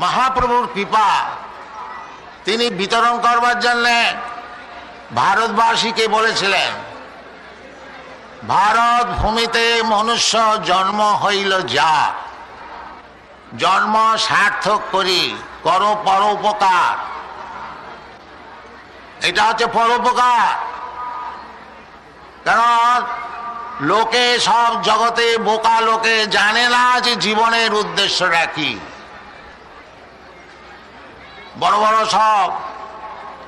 মহাপ্রভুর কৃপা। তিনি বিতরণ করবার জন্যে ভারতবাসীকে বলেছিলেন, ভারত ভূমিতে মনুষ্য জন্ম হইল যা। জন্ম সার্থক করি, করো পরোপকার। এটা হচ্ছে পরোপকার। কারণ লোকে সব জগতে বোকা লোকে জানে না যে জীবনের উদ্দেশ্যটা কি। বড় বড় সব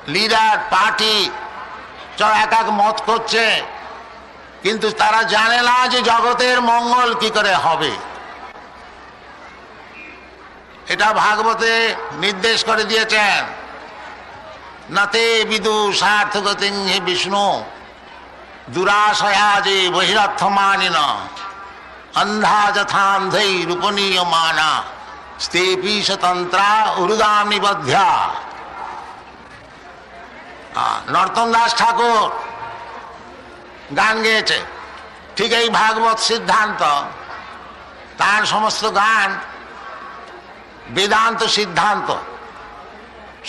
লিডার, পার্টি সব এক এক মত করছে। কিন্তু তারা জানে না যে জগতের মঙ্গল কি করে হবে। এটা ভাগবতে নির্দেশ করে দিয়েছেন। নাতে বিদু সার্থগতি হে বিষ্ণু দুরাশয়া যে বহিরর্থমানিন অন্ধা যথান্ধৈ রূপনীয় মানা স্তেপি স্বতন্ত্রা উরুদাম নিবধ্যা নর্তন দাস ঠাকুর, গান গেয়েছে। ঠিক এই ভাগবত সিদ্ধান্ত, তার সমস্ত গান বেদান্ত সিদ্ধান্ত।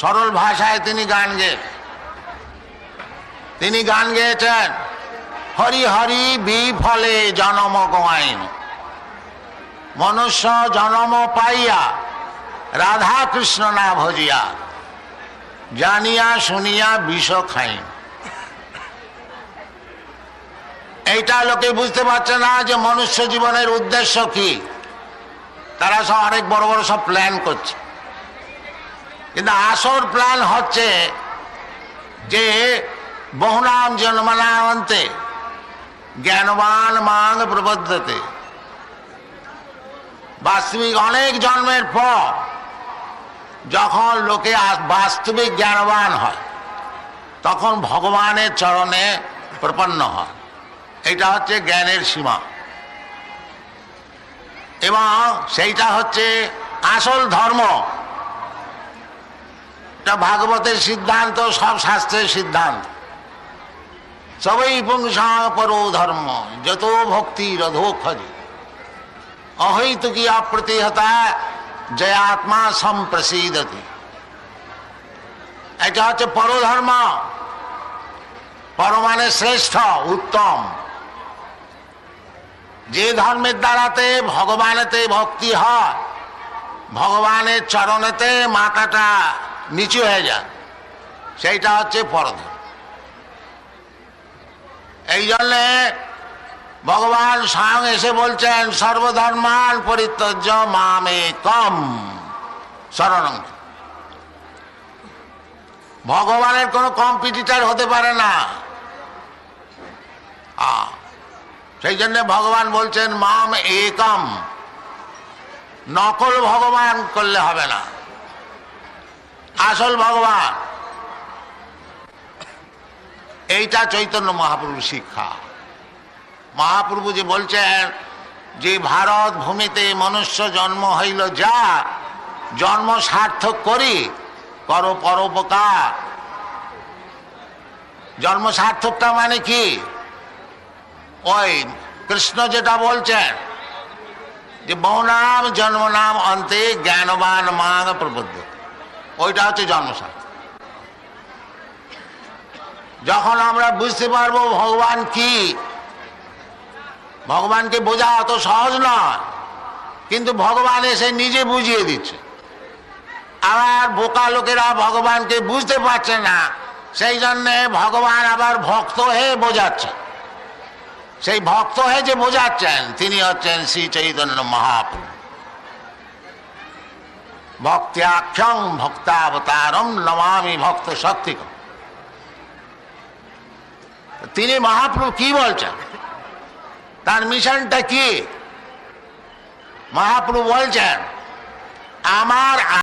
সরল ভাষায় তিনি গান গেয়ে তিনি গান গেয়েছেন, হরি হরি বিফলে জনম গোয়াইন মনুষ্য জনম পাইয়া, রাধা কৃষ্ণ না ভজিয়া জানিয়া শুনিয়া বিষ খাই এইটা লোকে বুঝতে পারছে না যে মনুষ্য জীবনের উদ্দেশ্য কি। তারা সব অনেক বড় বড় সব প্ল্যান করছে। কিন্তু আসল প্ল্যান হচ্ছে যে বহুনাম জন্মনামন্তে জ্ঞানবান মাং প্রবদ্ধতে বাস্তবিক অনেক জন্মের পর যখন লোকে বাস্তবিক জ্ঞানবান হয়, তখন ভগবানের চরণে প্রপন্ন হয়। এটা হচ্ছে জ্ঞানের সীমা। এবং সেইটা হচ্ছে আসল ধর্ম। এটা ভাগবতের সিদ্ধান্ত, সব শাস্ত্রের সিদ্ধান্ত। সবই পুংসা পরো ধর্ম, যত ভক্তি রধো খজি অহৈতুকি অপ্রতিহতা জয়াত্মা সম্প্রসিদতি এটা হচ্ছে পরধর্ম পরমানে শ্রেষ্ঠ উত্তম যে ধর্মের দ্বারাতে ভগবানেতে ভক্তি হয় ভগবানের চরণেতে মাথাটা নিচু হয়ে যায় সেইটা হচ্ছে পরধর্ম এই জন্যে ভগবান স্বয়ং এসে বলছেন, সর্বধর্মান পরিত্যজ্য মামে কম শরণ ভগবানের কোনো কম্পিটিটার হতে পারে না। সেই জন্য ভগবান বলছেন, মাম একম। নকল ভগবান করলে হবে না। আসল ভগবান। এইটা চৈতন্য মহাপ্রভু শিক্ষা। মহাপ্রভু যে বলছেন যে ভারত ভূমিতে মনুষ্য জন্ম হইল যা, জন্ম সার্থক করি, করো পরোপকার। জন্ম সার্থকটা মানে কি? ওই কৃষ্ণ যেটা বলছেন যে বৌনাম জন্ম নাম অন্তে জ্ঞানবান মাং প্রবুদ্ধ। ওইটা হচ্ছে জন্ম সার্থক। যখন আমরা বুঝতে পারব ভগবান কি ভগবানকে বোঝা অত সহজ নয়, কিন্তু ভগবান এসে নিজে বুঝিয়ে দিচ্ছে। আবার বোকা লোকেরা ভগবানকে বুঝতে পারছে না, সেই জন্যে ভগবান আবার ভক্ত হয়ে বোঝাচ্ছে। সেই ভক্ত হয়ে যে বোঝাচ্ছেন, তিনি হচ্ছেন শ্রী চৈতন্য মহাপ্রভু। ভক্ত্যাখ্যং ভক্তাবতারম নমামি ভক্ত শক্তিকম তিনি মহাপ্রভু কি বলছেন? তার মিশনটা কি? মহাপ্রভু বলছেন আমার